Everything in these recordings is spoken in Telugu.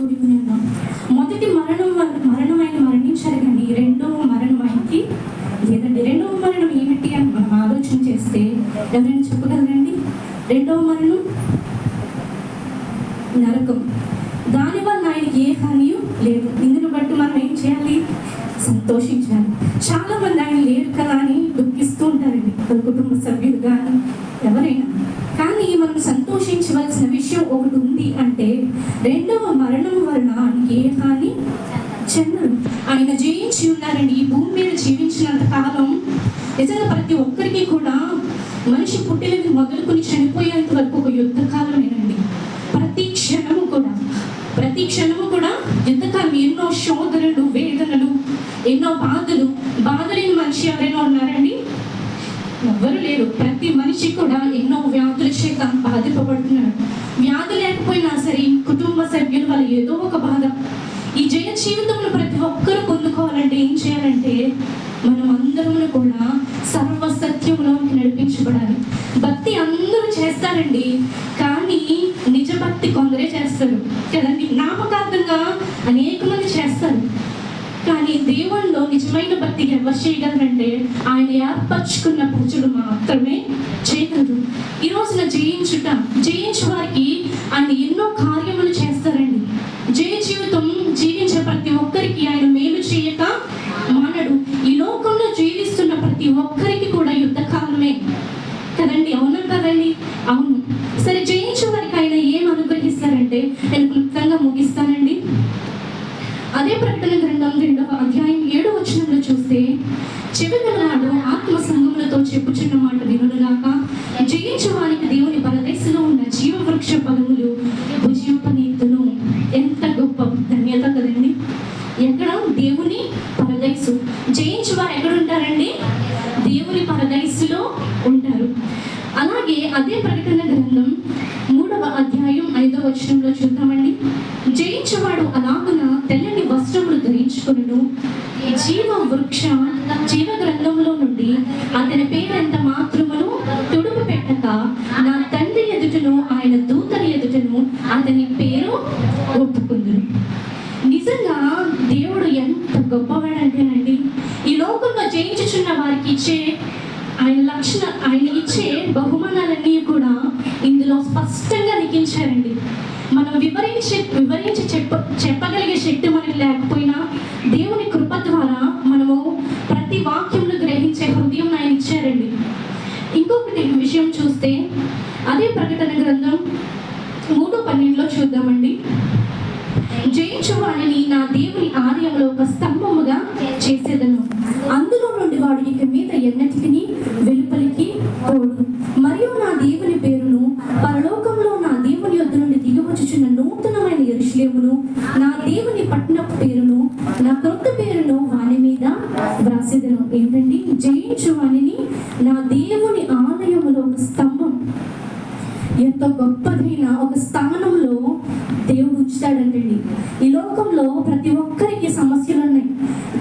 మొదటి మరణం వల్ల- మరణం ఆయన మరణించారు కానీ రెండవ మరణం ఆయనకి లేదండి రెండవ మరణం ఏమిటి అని మనం ఆలోచన చేస్తే ఎవరైనా చెప్పగలరండి? రెండవ మరణం నరకం. దానివల్ల ఆయనకి ఏ హానియు లేదు. ఇందును బట్టి మనం ఏం చేయాలి? సంతోషించాలి. చాలా మంది ఆయన లేరు కదా అని దుఃఖిస్తూ ఉంటారండి. వాళ్ళ కుటుంబ సభ్యులు కానీ ఎవరైనా. కానీ మనం సంతోషించవలసిన విషయం ఒక రెండవ మరణం వలన ఆయనకి ఏ హాని? చెందడు ఆయన జయించి ఉన్నారండి ఈ భూమి మీద జీవించినంత కాలం నిజంగా ప్రతి ఒక్కరికి కూడా మనిషి పుట్టినది మొదలుకొని చనిపోయేంత వరకు ఒక యుద్ధ కాలమేనండి ప్రతి క్షణము కూడా ప్రతి క్షణము కూడా యుద్ధకాలం ఎన్నో శోధనలు వేదనలు ఎన్నో బాధలు బాధలేని మనిషి ఎవరైనా ఉన్నారండి? ఎవ్వరు లేరు. ప్రతి మనిషి కూడా ఎన్నో వ్యాధుల చేత బాధింపబడుతున్నాడు వ్యాధి లేకపోయినా సరే కుటుంబ సభ్యులు వాళ్ళు ఏదో ఒక బాధ. ఈ జయ జీవితంలో ప్రతి ఒక్కరు పొందుకోవాలంటే ఏం చేయాలంటే మనం అందరం కూడా సర్వ సత్యంలోకి నడిపించబడాలి. భక్తి అందరూ చేస్తారండి కానీ నిజ భక్తి కొందరే చేస్తారు. కదండి? నామకార్థంగా అనేక మంది చేస్తారు. కానీ దేవుల్లో నిజమైన భక్తి ఎవరు చేయగలరంటే ఆయన ఏర్పరచుకున్న పూజలు మాత్రమే చేయగలరు. ఈ రోజున జయించుట జయ ఒక్కరికి కూడా యుద్ధ కాలమే కదండి? అవును కదండి? అవును. సరే జయించే వారికి ఆయన ఏం అనుగ్రహిస్తారంటే నేను క్లుప్తంగా ముగిస్తానండి. అదే ప్రకటన గ్రంథం రెండవ అధ్యాయం ఏడు వచనంలో చూస్తే చెవిగలనాడు ఆత్మ సంఘములతో చెప్పుచున్న మాట వినుగాక జయించవానికి దేవుని పరదేశంలో ఉన్న జీవవృక్ష పదములు భుజింపనీతును. ఎంత గొప్ప ధన్యత కదండి? ఎక్కడ? దేవుని పరదేశం. జయించు వారు అదే ప్రకటన గ్రంథం మూడవ అధ్యాయం ఐదవ వచనంలో చూద్దామండి. జయించేవాడు అలాగున తెల్లని వస్త్రములు ధరించుకును జీవ వృక్ష జీవ గ్రంథంలో నుండి అతని పేరెంత మాత్రమును తుడుపు పెట్టక నా తండ్రి ఎదుటను ఆయన దూతల ఎదుటను అతని పేరు ఒప్పుకుంది నిజంగా దేవుడు ఎంత గొప్పవాడంటేనండి ఈ లోకంలో జయించుచున్న వారికి ఇచ్చే ఆయన లక్షణ ఆయన ఇచ్చే బహుమానాలన్నీ కూడా ఇందులో స్పష్టంగా లిఖించారండి మనం వివరించి వివరించి చెప్ప చెప్పగలిగే శక్తి మనకి లేకపోయినా దేవుని కృప ద్వారా మనము ప్రతి వాక్యంలో గ్రహించే హృదయం ఆయన ఇచ్చారండి. ఇంకొకటి విషయం చూస్తే అదే ప్రకటన గ్రంథం మూడు పన్నెండులో చూద్దామండి. జయించువాడిని నా దేవుని ఆలయంలో ఒక స్తంభముగా చేసేదను. అందులో నుండి వాడు ఇక మీద ఎన్నటికి వెలుపలికి పోడు. జయించు వాణిని నా దేవుని ఆలయములో ఒక స్తంభం. ఎంత గొప్పదైన ఒక స్థానంలో దేవుడు ఉంచుతాడంటండి ఈ లోకంలో ప్రతి ఒక్కరికి సమస్యలు ఉన్నాయి.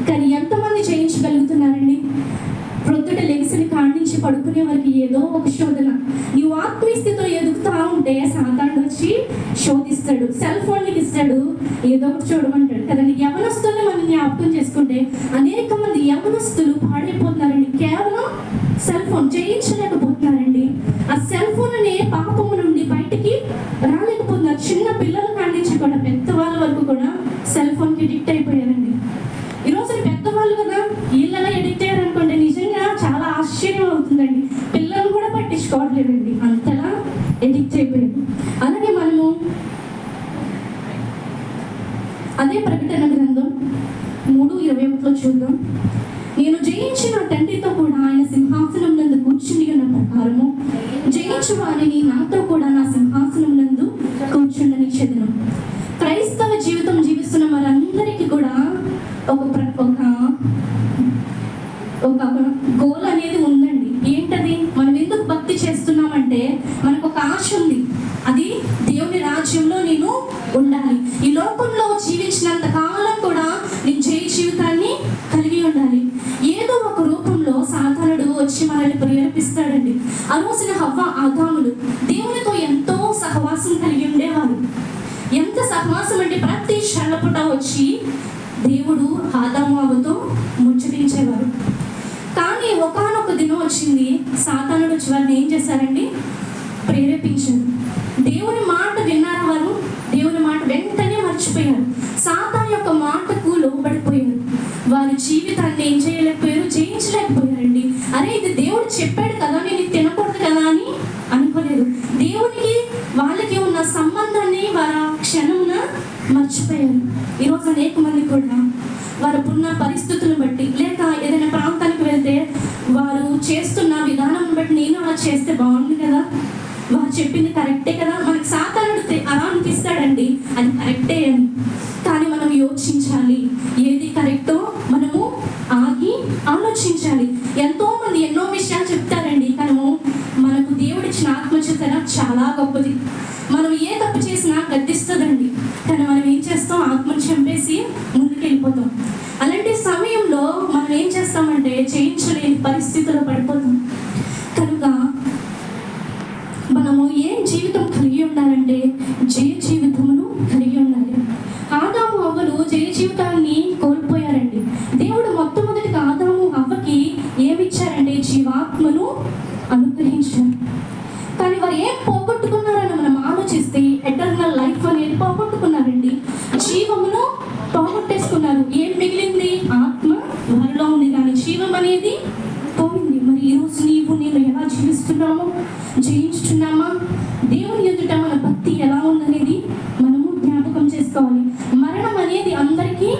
కానీ ఎంతమంది జయించగలుగుతున్నారండి? ప్రొద్దుట లెగిసిన కాడి నుంచి పడుకునే వరకు ఏదో ఒక శోధన. నీవు ఆత్మీయస్థితితో ఎదుగుతా ఉంటే సాతానుడు వచ్చి శోధిస్తాడు. సెల్ ఫోన్ ఇస్తాడు. ఏదో ఒకటి చూడమంటాడు. కదండి యవనస్తుల్ని మనం జ్ఞాపకం చేసుకుంటే అనేక మంది యవనస్తులు పాడైపోతారు. ఫోన్ జయించలేకపోతున్నారండి ఆ సెల్ ఫోన్ అనే పాపము నుండి బయటికి రాలేకపోతున్నారు. చిన్న పిల్లల కాడి నుంచి కూడా పెద్దవాళ్ళ వరకు కూడా సెల్ ఫోన్కి ఎడిక్ట్ అయిపోయారండి. ఈరోజు పెద్దవాళ్ళు కదా వీళ్ళలా ఎడిక్ట్ అయ్యారనుకోండి నిజంగా చాలా ఆశ్చర్యం అవుతుందండి. పిల్లలు కూడా పట్టించుకోవట్లేదండి. అంతలా ఎడిక్ట్ అయిపోయారు. అలాగే మనము అదే ప్రకటన గ్రంథం మూడు ఇరవై ఒకటిలో చూద్దాం. నేను జయించిన తండ్రితో కూడా ఆయన సింహాసనం నందు కూర్చుని ఉన్న ప్రకారము జయించు వారిని నాతో కూడా నా సింహాసనం నందు కూర్చుండని చెదను. క్రైస్తవ జీవితం జీవిస్తున్న వారందరికీ కూడా ఒక ఒక ఒక గోల్ అనేది ఉందండి. ఏంటది? మనం ఎందుకు భక్తి చేస్తున్నామంటే మనకు ఒక ఆశ ఉంది. అది దేవుని రాజ్యంలో నేను ఉండాలి. ఈ లోకంలో జీవించినంత కాలం ఆ రోజున హవ్వ ఆదాములు దేవునితో ఎంతో సహవాసం కలిగి ఉండేవారు. ఎంత సహవాసం అంటే ప్రతి పూట వచ్చి దేవుడు ఆదాము అవతో ముచ్చటించేవారు. కానీ ఒకానొక దినం వచ్చింది సాతానుడు వచ్చి వారిని ఏం చేశారండి? ప్రేరేపించారు. దేవుని మాట విన్నారు వారు? దేవుని మాట వెంటనే మర్చిపోయారు. సాతాన్ యొక్క మాటకు లోబడిపోయారు. వారి జీవితాన్ని ఏం చేయలేకపోయారు? జయించలేకపోయారు అరే ఇది దేవుడు చెప్పాడు కదా నేను ఇది తినకూడదు కదా అని అనుకోలేదు దేవునికి వాళ్ళకి ఉన్న సంబంధాన్ని వారు క్షణమున మర్చిపోయారు. ఈరోజు అనేక మంది కూడా వారు ఉన్న పరిస్థితులను బట్టి లేక ఏదైనా ప్రాంతానికి వెళ్తే వారు చేస్తున్న విధానం బట్టి నేను అలా చేస్తే బాగుంది కదా? వారు చెప్పింది కరెక్టే కదా? మనకి సాతానుడు తె- అలా అనిపిస్తాడండి. అది కరెక్టే అని. కానీ మనం యోచించాలి. ఏది కరెక్టో మనము ఆగి ఆలోచించాలి. ఎంతో మంది ఎన్నో విషయాలు చెప్తారండి మనకు ఆత్మచేతన చాలా గొప్పది. మనం ఏ తప్పు చేసినా గద్దిస్తుందండి. కానీ మనం ఏం చేస్తాం? ఆత్మను చంపేసి ముందుకు వెళ్ళిపోతాం అలాంటి సమయంలో మనం ఏం చేస్తామంటే చేయించలేని పరిస్థితుల్లో పడిపోతాం. కనుక మనము ఏం జీవితం కలిగి ఉండాలంటే జయ జీవితం పోగొట్టేసుకున్నారు ఏం మిగిలింది? ఆత్మ వారిలో ఉంది. కానీ జీవం అనేది పోయింది. మరి ఈరోజు నీవు నేను ఎలా జీవిస్తున్నామో? జయించుచున్నామా? దేవుని ఎదుట మన భక్తి ఎలా ఉందనేది మనము జ్ఞాపకం చేసుకోవాలి. మరణం అనేది అందరికీ